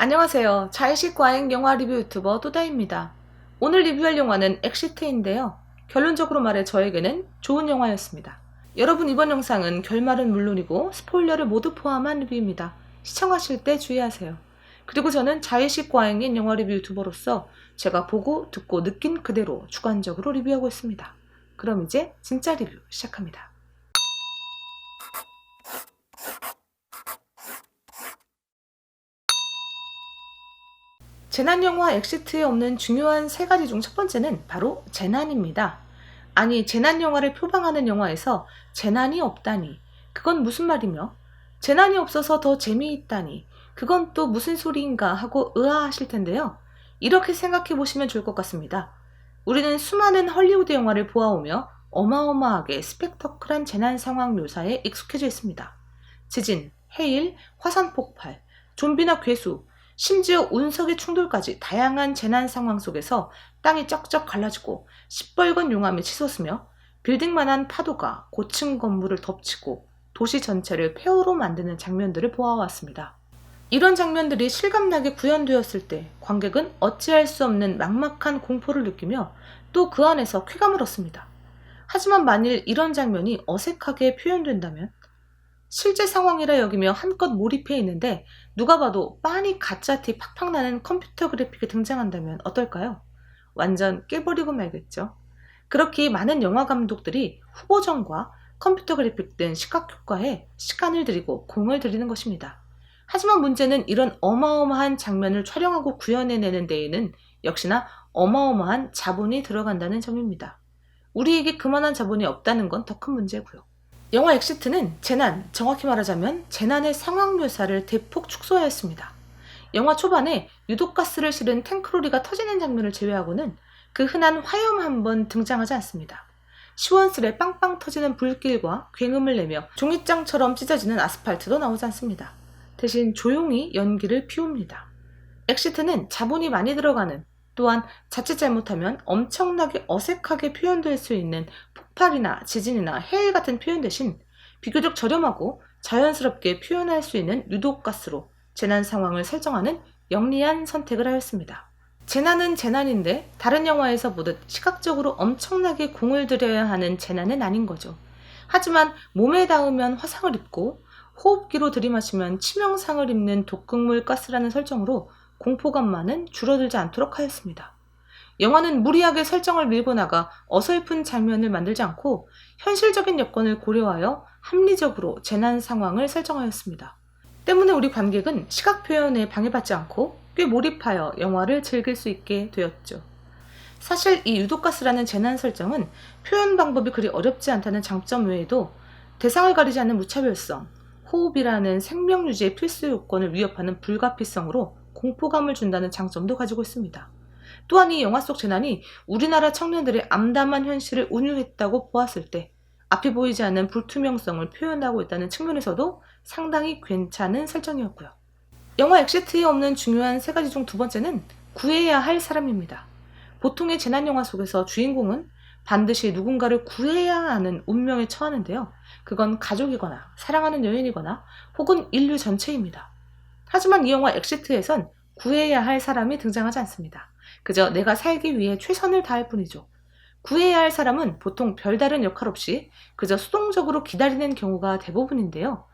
안녕하세요. 자의식 과잉 영화 리뷰 유튜버 또다입니다. 오늘 리뷰할 영화는 엑시트인데요. 결론적으로 말해 저에게는 좋은 영화였습니다. 여러분 이번 영상은 결말은 물론이고 스포일러를 모두 포함한 리뷰입니다. 시청하실 때 주의하세요. 그리고 저는 자의식 과잉인 영화 리뷰 유튜버로서 제가 보고 듣고 느낀 그대로 주관적으로 리뷰하고 있습니다. 그럼 이제 진짜 리뷰 시작합니다. 재난 영화 엑시트에 없는 중요한 세 가지 중 첫 번째는 바로 재난입니다. 아니, 재난 영화를 표방하는 영화에서 재난이 없다니. 그건 무슨 말이며? 재난이 없어서 더 재미있다니. 그건 또 무슨 소리인가 하고 의아하실 텐데요. 이렇게 생각해 보시면 좋을 것 같습니다. 우리는 수많은 헐리우드 영화를 보아오며 어마어마하게 스펙터클한 재난 상황 묘사에 익숙해져 있습니다. 지진, 해일, 화산 폭발, 좀비나 괴수, 심지어 운석의 충돌까지 다양한 재난 상황 속에서 땅이 쩍쩍 갈라지고 시뻘건 용암이 치솟으며 빌딩만한 파도가 고층 건물을 덮치고 도시 전체를 폐허로 만드는 장면들을 보아왔습니다. 이런 장면들이 실감나게 구현되었을 때 관객은 어찌할 수 없는 막막한 공포를 느끼며 또 그 안에서 쾌감을 얻습니다. 하지만 만일 이런 장면이 어색하게 표현된다면 실제 상황이라 여기며 한껏 몰입해 있는데 누가 봐도 빤히 가짜 티 팍팍 나는 컴퓨터 그래픽이 등장한다면 어떨까요? 완전 깨버리고 말겠죠. 그렇게 많은 영화 감독들이 후보전과 컴퓨터 그래픽 등 시각 효과에 시간을 들이고 공을 들이는 것입니다. 하지만 문제는 이런 어마어마한 장면을 촬영하고 구현해내는 데에는 역시나 어마어마한 자본이 들어간다는 점입니다. 우리에게 그만한 자본이 없다는 건 더 큰 문제고요. 영화 엑시트는 재난, 정확히 말하자면 재난의 상황 묘사를 대폭 축소하였습니다. 영화 초반에 유독가스를 실은 탱크로리가 터지는 장면을 제외하고는 그 흔한 화염 한 번 등장하지 않습니다. 시원스레 빵빵 터지는 불길과 굉음을 내며 종이장처럼 찢어지는 아스팔트도 나오지 않습니다. 대신 조용히 연기를 피웁니다. 엑시트는 자본이 많이 들어가는 또한 자칫 잘못하면 엄청나게 어색하게 표현될 수 있는 폭발이나 지진이나 해일 같은 표현 대신 비교적 저렴하고 자연스럽게 표현할 수 있는 유독가스로 재난 상황을 설정하는 영리한 선택을 하였습니다. 재난은 재난인데 다른 영화에서 보듯 시각적으로 엄청나게 공을 들여야 하는 재난은 아닌 거죠. 하지만 몸에 닿으면 화상을 입고 호흡기로 들이마시면 치명상을 입는 독극물 가스라는 설정으로 공포감만은 줄어들지 않도록 하였습니다. 영화는 무리하게 설정을 밀고 나가 어설픈 장면을 만들지 않고 현실적인 여건을 고려하여 합리적으로 재난 상황을 설정하였습니다. 때문에 우리 관객은 시각 표현에 방해받지 않고 꽤 몰입하여 영화를 즐길 수 있게 되었죠. 사실 이 유독가스라는 재난 설정은 표현 방법이 그리 어렵지 않다는 장점 외에도 대상을 가리지 않는 무차별성, 호흡이라는 생명 유지의 필수 요건을 위협하는 불가피성으로 공포감을 준다는 장점도 가지고 있습니다. 또한 이 영화 속 재난이 우리나라 청년들의 암담한 현실을 운유했다고 보았을 때 앞이 보이지 않는 불투명성을 표현하고 있다는 측면에서도 상당히 괜찮은 설정이었고요. 영화 엑시트에 없는 중요한 세 가지 중 두 번째는 구해야 할 사람입니다. 보통의 재난 영화 속에서 주인공은 반드시 누군가를 구해야 하는 운명에 처하는데요. 그건 가족이거나 사랑하는 여인이거나 혹은 인류 전체입니다. 하지만 이 영화 엑시트에선 구해야 할 사람이 등장하지 않습니다. 그저 내가 살기 위해 최선을 다할 뿐이죠. 구해야 할 사람은 보통 별다른 역할 없이 그저 수동적으로 기다리는 경우가 대부분인데요.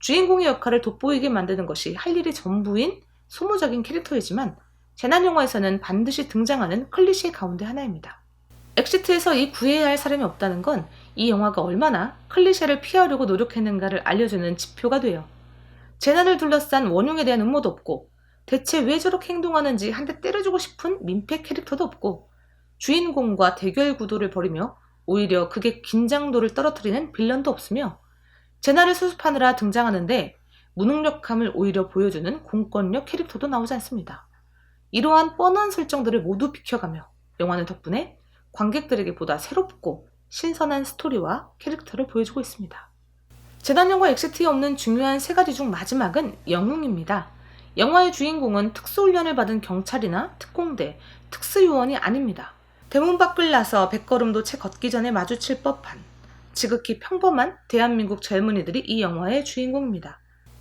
주인공의 역할을 돋보이게 만드는 것이 할 일이 전부인 소모적인 캐릭터이지만 재난 영화에서는 반드시 등장하는 클리셰 가운데 하나입니다. 엑시트에서 이 구해야 할 사람이 없다는 건 이 영화가 얼마나 클리셰를 피하려고 노력했는가를 알려주는 지표가 돼요. 재난을 둘러싼 원흉에 대한 음모도 없고 대체 왜 저렇게 행동하는지 한 대 때려주고 싶은 민폐 캐릭터도 없고 주인공과 대결 구도를 벌이며 오히려 그게 긴장도를 떨어뜨리는 빌런도 없으며 재난을 수습하느라 등장하는데 무능력함을 오히려 보여주는 공권력 캐릭터도 나오지 않습니다. 이러한 뻔한 설정들을 모두 비켜가며 영화는 덕분에 관객들에게 보다 새롭고 신선한 스토리와 캐릭터를 보여주고 있습니다. 영화 엑시트에 없는 중요한 세 가지 중 마지막은 영웅입니다. 영화의 주인공은 특수훈련을 받은 경찰이나 특공대, 특수요원이 아닙니다. 대문 밖을 나서 백걸음도 채 걷기 전에 마주칠 법한 지극히 평범한 대한민국 젊은이들이 이 영화의 주인공입니다.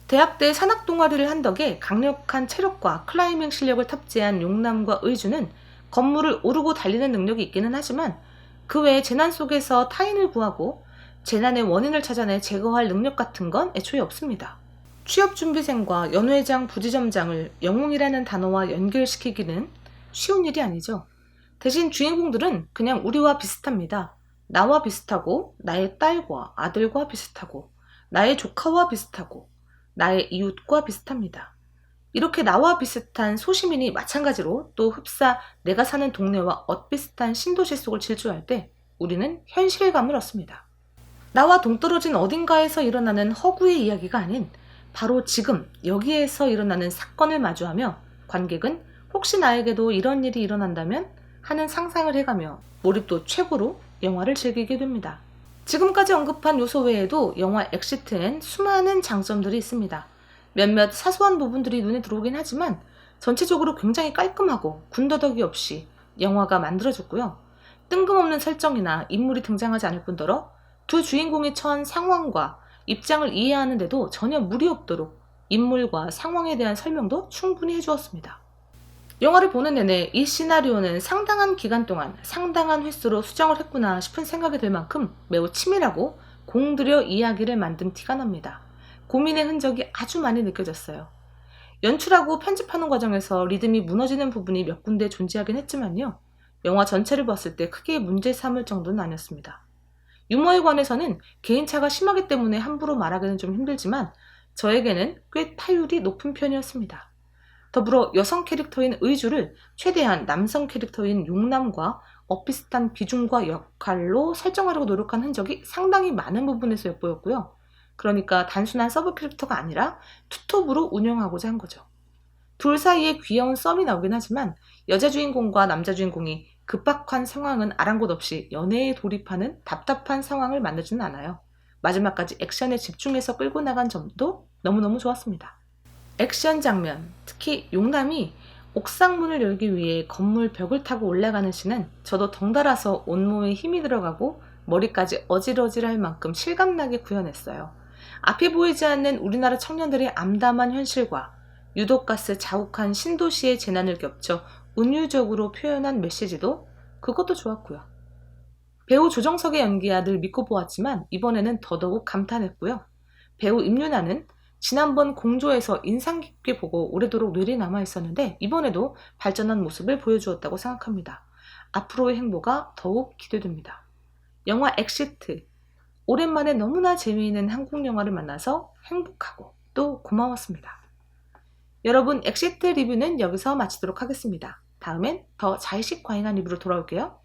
대학 때 산악 동아리를 한 덕에 강력한 체력과 클라이밍 실력을 탑재한 용남과 의주는 건물을 오르고 달리는 능력이 있기는 하지만 그 외에 재난 속에서 타인을 구하고 재난의 원인을 찾아내 제거할 능력 같은 건 애초에 없습니다. 취업준비생과 연회장 부지점장을 영웅이라는 단어와 연결시키기는 쉬운 일이 아니죠. 대신 주인공들은 그냥 우리와 비슷합니다. 나와 비슷하고, 나의 딸과 아들과 비슷하고, 나의 조카와 비슷하고, 나의 이웃과 비슷합니다. 이렇게 나와 비슷한 소시민이 마찬가지로 또 흡사 내가 사는 동네와 엇비슷한 신도시 속을 질주할 때 우리는 현실감을 얻습니다. 나와 동떨어진 어딘가에서 일어나는 허구의 이야기가 아닌 바로 지금 여기에서 일어나는 사건을 마주하며 관객은 혹시 나에게도 이런 일이 일어난다면 하는 상상을 해가며 몰입도 최고로 영화를 즐기게 됩니다. 지금까지 언급한 요소 외에도 영화 엑시트엔 수많은 장점들이 있습니다. 몇몇 사소한 부분들이 눈에 들어오긴 하지만 전체적으로 굉장히 깔끔하고 군더더기 없이 영화가 만들어졌고요. 뜬금없는 설정이나 인물이 등장하지 않을 뿐더러 두 주인공이 처한 상황과 입장을 이해하는데도 전혀 무리 없도록 인물과 상황에 대한 설명도 충분히 해주었습니다. 영화를 보는 내내 이 시나리오는 상당한 기간 동안 상당한 횟수로 수정을 했구나 싶은 생각이 들 만큼 매우 치밀하고 공들여 이야기를 만든 티가 납니다. 고민의 흔적이 아주 많이 느껴졌어요. 연출하고 편집하는 과정에서 리듬이 무너지는 부분이 몇 군데 존재하긴 했지만요. 영화 전체를 봤을 때 크게 문제 삼을 정도는 아니었습니다. 유머에 관해서는 개인차가 심하기 때문에 함부로 말하기는 좀 힘들지만 저에게는 꽤 타율이 높은 편이었습니다. 더불어 여성 캐릭터인 의주를 최대한 남성 캐릭터인 용남과 엇비슷한 비중과 역할로 설정하려고 노력한 흔적이 상당히 많은 부분에서 엿보였고요. 그러니까 단순한 서브 캐릭터가 아니라 투톱으로 운영하고자 한 거죠. 둘 사이에 귀여운 썸이 나오긴 하지만 여자 주인공과 남자 주인공이 급박한 상황은 아랑곳 없이 연애에 돌입하는 답답한 상황을 만들지는 않아요. 마지막까지 액션에 집중해서 끌고 나간 점도 너무너무 좋았습니다. 액션 장면, 특히 용남이 옥상 문을 열기 위해 건물 벽을 타고 올라가는 씬은 저도 덩달아서 온몸에 힘이 들어가고 머리까지 어질어질할 만큼 실감나게 구현했어요. 앞이 보이지 않는 우리나라 청년들의 암담한 현실과 유독가스 자욱한 신도시의 재난을 겹쳐 은유적으로 표현한 메시지도 그것도 좋았고요. 배우 조정석의 연기야 늘 믿고 보았지만 이번에는 더더욱 감탄했고요. 배우 임윤아는 지난번 공조에서 인상 깊게 보고 오래도록 뇌리에 남아 있었는데 이번에도 발전한 모습을 보여주었다고 생각합니다. 앞으로의 행보가 더욱 기대됩니다. 영화 엑시트. 오랜만에 너무나 재미있는 한국 영화를 만나서 행복하고 또 고마웠습니다. 여러분 엑시트 리뷰는 여기서 마치도록 하겠습니다. 다음엔 더 자의식 과잉한 리뷰로 돌아올게요.